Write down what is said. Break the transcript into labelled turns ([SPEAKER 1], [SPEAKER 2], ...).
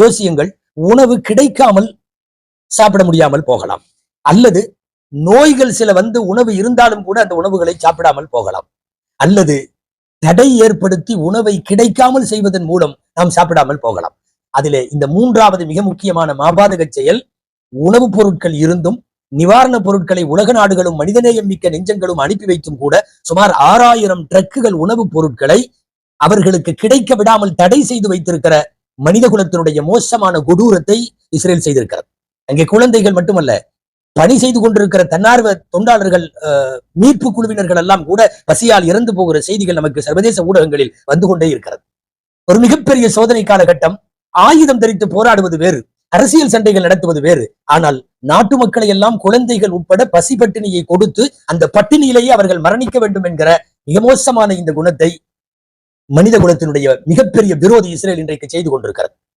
[SPEAKER 1] யோசியுங்கள் உணவு கிடைக்காமல் சாப்பிட முடியாமல் போகலாம். அல்லது நோய்கள் சில வந்து உணவு இருந்தாலும் கூட அந்த உணவுகளை சாப்பிடாமல் போகலாம். அல்லது தடை ஏற்படுத்தி உணவை கிடைக்காமல் செய்வதன் மூலம் நாம் சாப்பிடாமல் போகலாம். அதிலே இந்த மூன்றாவது மிக முக்கியமான மாபாதக செயல் உணவுப் பொருட்கள் இருந்தும் நிவாரணப் பொருட்களை உலக நாடுகளும் மனிதநேயம் மிக்க நெஞ்சங்களும் அனுப்பி வைத்தும் கூட சுமார் ஆறாயிரம் ட்ரக்குகள் உணவுப் பொருட்களை அவர்களுக்கு கிடைக்க விடாமல் தடை செய்து வைத்திருக்கிற மனித குலத்தினுடைய மோசமான கொடூரத்தை இஸ்ரேல் செய்திருக்கிறது. அங்கே குழந்தைகள் மட்டுமல்ல பணி செய்து கொண்டிருக்கிற தன்னார்வ தொண்டாளர்கள் மீட்பு குழுவினர்கள் எல்லாம் கூட பசியால் இறந்து போகிற செய்திகள் நமக்கு சர்வதேச ஊடகங்களில் வந்து கொண்டே இருக்கிறது. ஒரு மிகப்பெரிய சோதனை காலகட்டம் ஆயுதம் தரித்து போராடுவது வேறு அரசியல் சண்டைகள் நடத்துவது வேறு. ஆனால் நாட்டு மக்களை எல்லாம் குழந்தைகள் உட்பட பசி பட்டினியை கொடுத்து அந்த பட்டினியிலேயே அவர்கள் மரணிக்க வேண்டும் என்கிற மிக மோசமான இந்த குணத்தை மனித குலத்தினுடைய மிகப்பெரிய விரோதி இஸ்ரேல் இன்றைக்கு செய்து கொண்டிருக்கிறது.